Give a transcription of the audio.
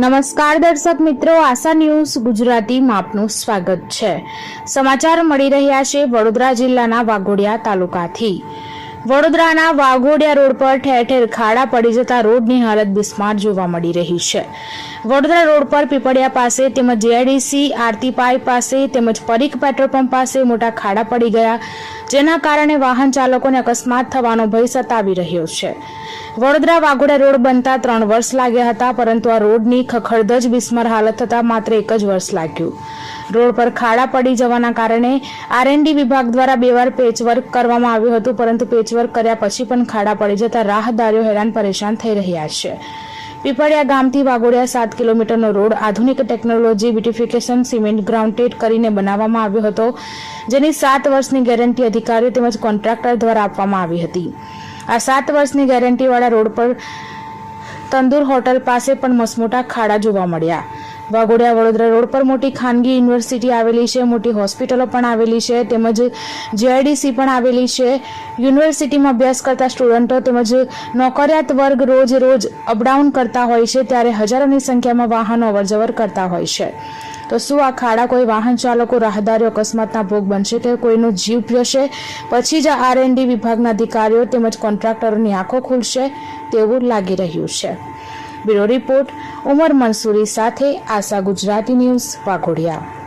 નમસ્કાર દર્શક મિત્રો, આશા ન્યૂઝ ગુજરાતીમાં આપનું સ્વાગત છે. સમાચાર મળી રહ્યા છે વડોદરા જિલ્લાના વાઘોડિયા તાલુકાથી. વડોદરાના વાઘોડિયા રોડ પર ઠેર ઠેર ખાડા પડી જતા રોડની હાલત બિસ્માર જોવા મળી રહી છે. વડોદરા રોડ પર પીપળિયા પાસે તેમજ જેઆઈડીસી આરતી પાઇપ પાસે તેમજ પરીખ પેટ્રોલ પંપ પાસે મોટા ખાડા પડી ગયા. જેના કારણે વાહન ચાલકોને અકસ્માત થવાનો ભય સતાવી રહ્યો છે. વડોદરા વાઘોડા રોડ બનતા ત્રણ વર્ષ લાગ્યા હતા, પરંતુ આ રોડની ખખડધજ બિસ્મર હાલત થતાં માત્ર એક જ વર્ષ લાગ્યું. રોડ પર ખાડા પડી જવાના કારણે આરએનડી વિભાગ દ્વારા બે વાર પેચવર્ક કરવામાં આવ્યું હતું, પરંતુ પેચવર્ક કર્યા પછી પણ ખાડા પડી જતા રાહદારીઓ હેરાન પરેશાન થઈ રહ્યા છે. પીપળિયા ગામથી વાગોડિયા સાત કિલોમીટરનો રોડ આધુનિક ટેકનોલોજી બ્યુટિફિકેશન સિમેન્ટ ગ્રાઉન્ડેડ કરીને બનાવવામાં આવ્યો હતો, જેની સાત વર્ષની ગેરંટી અધિકારીઓ તેમજ કોન્ટ્રાક્ટર દ્વારા આપવામાં આવી હતી. આ સાત વર્ષની ગેરંટીવાળા રોડ પર તંદુર હોટલ પાસે પણ મસમોટા ખાડા જોવા મળ્યા. વાઘોડિયા વડોદરા રોડ પર મોટી ખાનગી યુનિવર્સિટી આવેલી છે, મોટી હોસ્પિટલો પણ આવેલી છે, તેમજ જેઆઈડીસી પણ આવેલી છે. યુનિવર્સિટીમાં અભ્યાસ કરતા સ્ટુડન્ટો તેમજ નોકરિયાત વર્ગ રોજ રોજ અપડાઉન કરતા હોય છે, ત્યારે હજારોની સંખ્યામાં વાહનો અવરજવર કરતા હોય છે. તો શું આ ખાડા કોઈ વાહન ચાલકો રાહદારીઓ અકસ્માતના ભોગ બનશે કે કોઈનો જીવ જશે પછી જ આર એન્ડ ડી વિભાગના અધિકારીઓ તેમજ કોન્ટ્રાક્ટરોની આંખો ખુલશે તેવું લાગી રહ્યું છે. બ્યુરો રિપોર્ટ ઉમર મંસૂરી સાથે આશા ગુજરાતી ન્યૂઝ વાઘોડિયા.